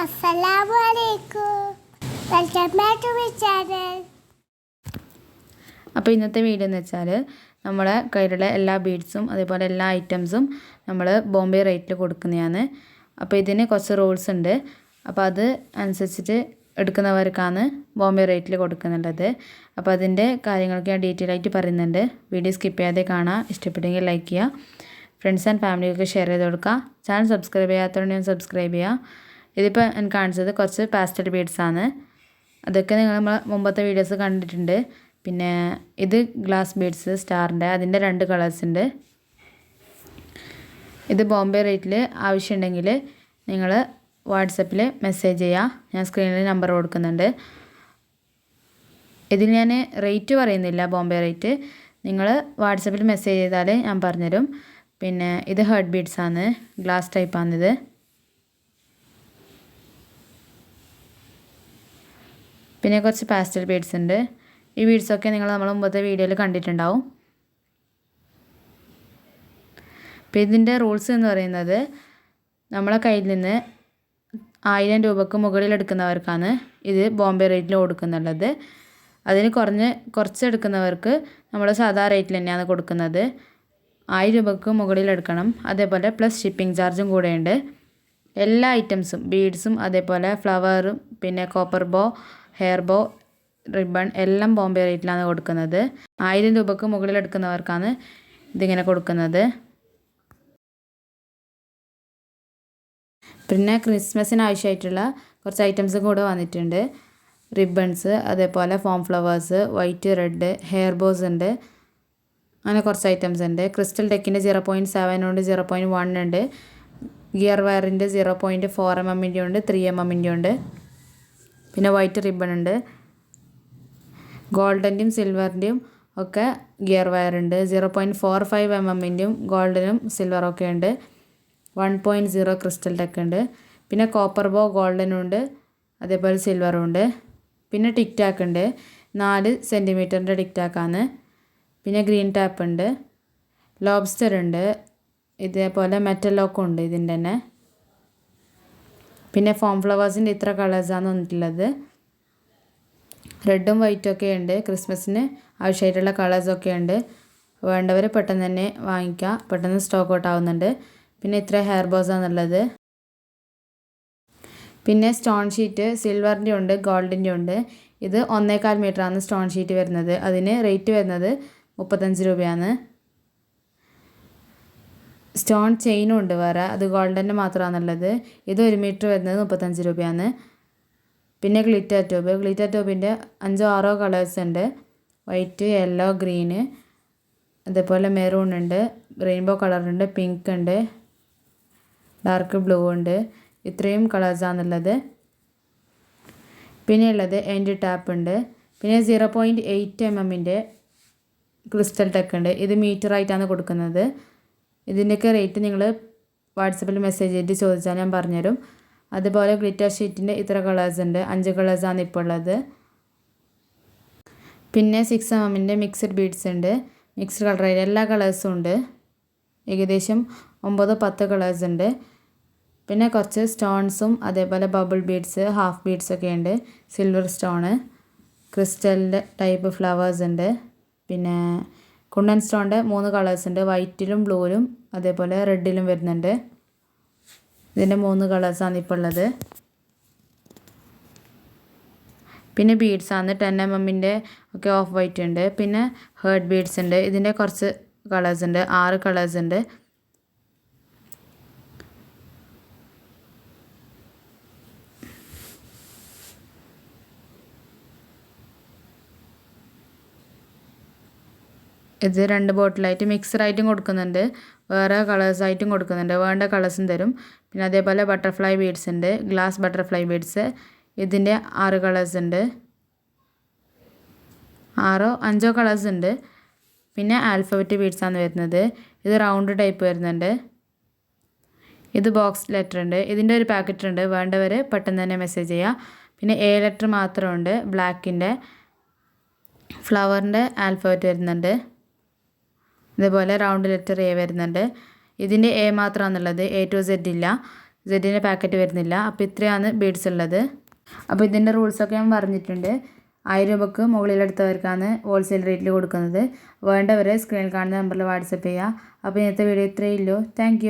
അസ്സലാമു അലൈക്കും welcome to my channel അപ്പോൾ ഇന്നത്തെ വീഡിയോ എന്ന് വെച്ചാൽ നമ്മളെ കയ്യിലുള്ള എല്ലാ ബീഡ്സും അതേപോലെ എല്ലാ ഐറ്റംസും നമ്മൾ ബോംബെ റേറ്റിൽ കൊടുക്കുന്നതാണ്. അപ്പോൾ ഇതിന് കുറച്ച് റൂൾസ് ഉണ്ട്. അപ്പോൾ അത് അനുസരിച്ചിട്ട് എടുക്കുന്നവർക്കാണ് ബോംബെ റേറ്റിൽ കൊടുക്കുന്നുള്ളത്. അപ്പോൾ അതിന്റെ കാര്യങ്ങളൊക്കെ ഞാൻ ഡീറ്റെയിൽ ആയിട്ട് പറയുന്നുണ്ട്. വീഡിയോ സ്കിപ്പ് ചെയ്യാതെ കാണാം. ഇഷ്ടപ്പെട്ടെങ്കിൽ ലൈക്ക് ചെയ്യുക. ഫ്രണ്ട്സ് ആൻഡ് ഫാമിലിയൊക്കെ ഷെയർ ചെയ്ത് കൊടുക്കുക. ചാനൽ സബ്സ്ക്രൈബ് ചെയ്യാത്തതുകൊണ്ട് ഞാൻ സബ്സ്ക്രൈബ് ചെയ്യുക. ഇതിപ്പോൾ എനിക്ക് കാണിച്ചത് കുറച്ച് പാസ്റ്റൽ ബീഡ്സ് ആണ്. അതൊക്കെ നിങ്ങൾ നമ്മൾ മുമ്പത്തെ വീഡിയോസ് കണ്ടിട്ടുണ്ട്. പിന്നെ ഇത് ഗ്ലാസ് ബീഡ്സ് സ്റ്റാറിന്റെ അതിന്റെ രണ്ട് കളേഴ്സ് ഉണ്ട്. ഇത് ബോംബെ റേറ്റിൽ ആവശ്യമുണ്ടെങ്കിൽ നിങ്ങൾ വാട്സപ്പിൽ മെസ്സേജ് ചെയ്യുക ഞാൻ സ്ക്രീനിൽ നമ്പർ കൊടുക്കുന്നുണ്ട്. ഇതിൽ ഞാൻ റേറ്റ് പറയുന്നില്ല ബോംബെ റേറ്റ് നിങ്ങൾ വാട്സപ്പിൽ മെസ്സേജ് ചെയ്താൽ ഞാൻ പറഞ്ഞുതരും. പിന്നെ ഇത് ഹേർട്ട് ബീഡ്സ് ആണ്. ഗ്ലാസ് ടൈപ്പാണിത് പിന്നെ കുറച്ച് പാസ്റ്റൽ ബീഡ്സ് ഉണ്ട്. ഈ ബീഡ്സൊക്കെ നിങ്ങൾ നമ്മൾ മുമ്പത്തെ വീഡിയോയിൽ കണ്ടിട്ടുണ്ടാവും. അപ്പോൾ ഇതിന്റെ റൂൾസ് എന്ന് പറയുന്നത് നമ്മളെ കയ്യിൽ നിന്ന് ആയിരം രൂപക്ക് മുകളിൽ എടുക്കുന്നവർക്കാണ് ഇത് ബോംബെ റേറ്റിൽ കൊടുക്കുന്നുള്ളത്. അതിന് കുറഞ്ഞ് കുറച്ച് എടുക്കുന്നവർക്ക് നമ്മൾ സാധാ റേറ്റിൽ തന്നെയാണ് കൊടുക്കുന്നത്. ആയിരം രൂപക്ക് മുകളിൽ എടുക്കണം. അതേപോലെ പ്ലസ് ഷിപ്പിംഗ് ചാർജും കൂടെയുണ്ട് എല്ലാ ഐറ്റംസും ബീഡ്സും അതേപോലെ ഫ്ലവറും പിന്നെ copper bow hair bow ribbon എല്ലാം ബോംബെ റേറ്റിലാണ് കൊടുക്കുന്നത്. ആയിരം രൂപക്ക് മുകളിൽ എടുക്കുന്നവർക്കാണ് ഇതിങ്ങനെ കൊടുക്കുന്നത്. പിന്നെ ക്രിസ്മസിന് ആവശ്യമായിട്ടുള്ള കുറച്ച് ഐറ്റംസ് കൂടെ വന്നിട്ടുണ്ട്. റിബൺസ് അതേപോലെ foam flowers white red hair bows ഉണ്ട്. അങ്ങനെ കുറച്ച് ഐറ്റംസ് ഉണ്ട്. ക്രിസ്റ്റൽ ടെക്കിന്റെ സീറോ പോയിന്റ് സെവൻ ഉണ്ട് സീറോ പോയിന്റ് വൺ ഉണ്ട്. ഗിയർ വയറിന്റെ സീറോ പോയിന്റ് ഫോർ എം എമ്മിന്റെ ഉണ്ട് ത്രീ എം എമ്മിന്റെ ഉണ്ട്. പിന്നെ വൈറ്റ് റിബൺ ഉണ്ട്. ഗോൾഡന്റെയും സിൽവറിന്റെയും ഒക്കെ ഗിയർ വയർ ഉണ്ട്. Zero point four five M എമ്മിന്റെയും ഗോൾഡനും സിൽവറും ഒക്കെ ഉണ്ട്. വൺ പോയിന്റ് സീറോ ക്രിസ്റ്റൽ ഒക്കെ ഉണ്ട്. പിന്നെ കോപ്പർ ബോ ഗോൾഡനും ഉണ്ട്. അതേപോലെ സിൽവറും ഉണ്ട്. പിന്നെ ടിക് ഉണ്ട്. നാല് സെന്റിമീറ്ററിന്റെ ടിക് പിന്നെ ഗ്രീൻ ടാപ്പ് ഉണ്ട്. ലോബ്സ്റ്റർ ഉണ്ട്. ഇതേപോലെ മെറ്റൽ ലോക്കും ഉണ്ട് ഇതിന്റെ തന്നെ. പിന്നെ ഫോം ഫ്ലവേഴ്സിന്റെ ഇത്ര കളേഴ്സാണ് വന്നിട്ടുള്ളത്. റെഡും വൈറ്റും ഒക്കെ ഉണ്ട്. ക്രിസ്മസിന് ആവശ്യമായിട്ടുള്ള കളേഴ്സൊക്കെ ഉണ്ട്. വേണ്ടവർ പെട്ടെന്ന് തന്നെ വാങ്ങിക്കുക. പെട്ടെന്ന് സ്റ്റോക്ക് ഔട്ട് ആവുന്നുണ്ട്. പിന്നെ ഇത്ര ഹെയർ ബോസാണുള്ളത് പിന്നെ സ്റ്റോൺ ഷീറ്റ് സിൽവറിന്റെ ഉണ്ട് ഗോൾഡിന്റെ ഉണ്ട്. ഇത് ഒന്നേകാൽ മീറ്ററാണ് സ്റ്റോൺ ഷീറ്റ് വരുന്നത്. അതിന് റേറ്റ് വരുന്നത് മുപ്പത്തഞ്ച് രൂപയാണ്. സ്റ്റോൺ ചെയിനും ഉണ്ട് വേറെ. അത് ഗോൾഡന്റെ മാത്രമാണുള്ളത്. ഇത് ഒരു മീറ്റർ വരുന്നത് മുപ്പത്തഞ്ച് രൂപയാണ്. പിന്നെ ഗ്ലിറ്റർ ട്യൂബ് ഗ്ലിറ്റർ ട്യൂബിന്റെ അഞ്ചോ ആറോ കളേഴ്സ് ഉണ്ട്. വൈറ്റ് യെല്ലോ ഗ്രീന് അതേപോലെ മെറൂൺ ഉണ്ട്. റെയിൻബോ കളറുണ്ട് പിങ്ക് ഉണ്ട്. ഡാർക്ക് ബ്ലൂ ഉണ്ട്. ഇത്രയും കളേഴ്സാണുള്ളത്. പിന്നെ ഉള്ളത് എൻഡ് ടാപ്പ് ഉണ്ട്. പിന്നെ സീറോ പോയിന്റ് എയ്റ്റ് എം എമ്മിന്റെ ക്രിസ്റ്റൽ ടെക്ക് ഉണ്ട്. ഇത് മീറ്റർ ആയിട്ടാണ് കൊടുക്കുന്നത്. ഇതിന്റെയൊക്കെ റേറ്റ് നിങ്ങൾ വാട്സപ്പിൽ മെസ്സേജ് ചെയ്തിട്ട് ചോദിച്ചാൽ ഞാൻ പറഞ്ഞുതരും. അതുപോലെ ഗ്ലിറ്റർ ഷീറ്റിന്റെ ഇത്ര കളേഴ്സ് ഉണ്ട്. അഞ്ച് കളേഴ്സാണ് ഇപ്പോൾ ഉള്ളത്. പിന്നെ സിക്സ് എം എമ്മിന്റെ മിക്സഡ് ബീഡ്സ് ഉണ്ട്. മിക്സ്ഡ് കളർ എല്ലാ കളേഴ്സും ഉണ്ട്. ഏകദേശം ഒമ്പത് പത്ത് കളേഴ്സ് ഉണ്ട്. പിന്നെ കുറച്ച് സ്റ്റോൺസും അതേപോലെ ബബിൾ ബീഡ്സ് ഹാഫ് ബീഡ്സ് ഒക്കെ ഉണ്ട്. സിൽവർ സ്റ്റോണ് ക്രിസ്റ്റലിന്റെ ടൈപ്പ് ഫ്ലവേഴ്സ് ഉണ്ട്. പിന്നെ കുണ്ടൻ സ്റ്റോണിന്റെ മൂന്ന് കളേഴ്സ് ഉണ്ട്. വൈറ്റിലും ബ്ലൂവിലും അതേപോലെ റെഡിലും വരുന്നുണ്ട്. ഇതിന്റെ മൂന്ന് കളേഴ്സാണ് ഇപ്പോൾ ഉള്ളത്. പിന്നെ ബീഡ്സ് ആണ്. ടെൻ എം എമ്മിന്റെ ഒക്കെ ഓഫ് വൈറ്റ് ഉണ്ട്. പിന്നെ ഹേർഡ് ബീഡ്സ് ഉണ്ട്. ഇതിന്റെ കുറച്ച് കളേഴ്സ് ഉണ്ട്. ആറ് കളേഴ്സ് ഉണ്ട്. ഇത് രണ്ട് ബോട്ടിലായിട്ട് മിക്സറായിട്ടും കൊടുക്കുന്നുണ്ട്. വേറെ കളേഴ്സായിട്ടും കൊടുക്കുന്നുണ്ട്. വേണ്ട കളേഴ്സും തരും. പിന്നെ അതേപോലെ ബട്ടർഫ്ലൈ ബീഡ്സ് ഉണ്ട്. Glass butterfly beads. ഇതിന്റെ ആറ് കളേഴ്സ് ഉണ്ട്. ആറോ അഞ്ചോ കളേഴ്സ് ഉണ്ട്. പിന്നെ ആൽഫബറ്റ് ബീഡ്സ് ആണ് വരുന്നത്. ഇത് റൗണ്ട് ടൈപ്പ് വരുന്നുണ്ട്. ഇത് ബോക്സ് ലെറ്റർ ഉണ്ട്. ഇതിന്റെ ഒരു പാക്കറ്റ് ഉണ്ട്. വേണ്ടവർ പെട്ടെന്ന് തന്നെ മെസ്സേജ് ചെയ്യുക. പിന്നെ എ ലെറ്റർ മാത്രമുണ്ട്. ബ്ലാക്കിന്റെ ഫ്ലവറിന്റെ ആൽഫബറ്റ് വരുന്നുണ്ട്. ഇതേപോലെ റൗണ്ട് ലെറ്റർ എ വരുന്നുണ്ട്. ഇതിന്റെ എ മാത്രമാണുള്ളത് എ ടു സെഡ് ഇല്ല. സെഡിന്റെ പാക്കറ്റ് വരുന്നില്ല. അപ്പോൾ ഇത്രയാണ് ബീഡ്സ് ഉള്ളത്. അപ്പോൾ ഇതിന്റെ റൂൾസൊക്കെ ഞാൻ പറഞ്ഞിട്ടുണ്ട്. ആയിരം രൂപക്ക് മുകളിലെടുത്തവർക്കാണ് ഹോൾസെയിൽ റേറ്റിൽ കൊടുക്കുന്നത്. വേണ്ടവരെ സ്ക്രീനിൽ കാണുന്ന നമ്പറിൽ വാട്സപ്പ് ചെയ്യുക അപ്പോൾ ഇന്നത്തെ വീഡിയോ ഇത്രയേ ഉള്ളൂ. താങ്ക്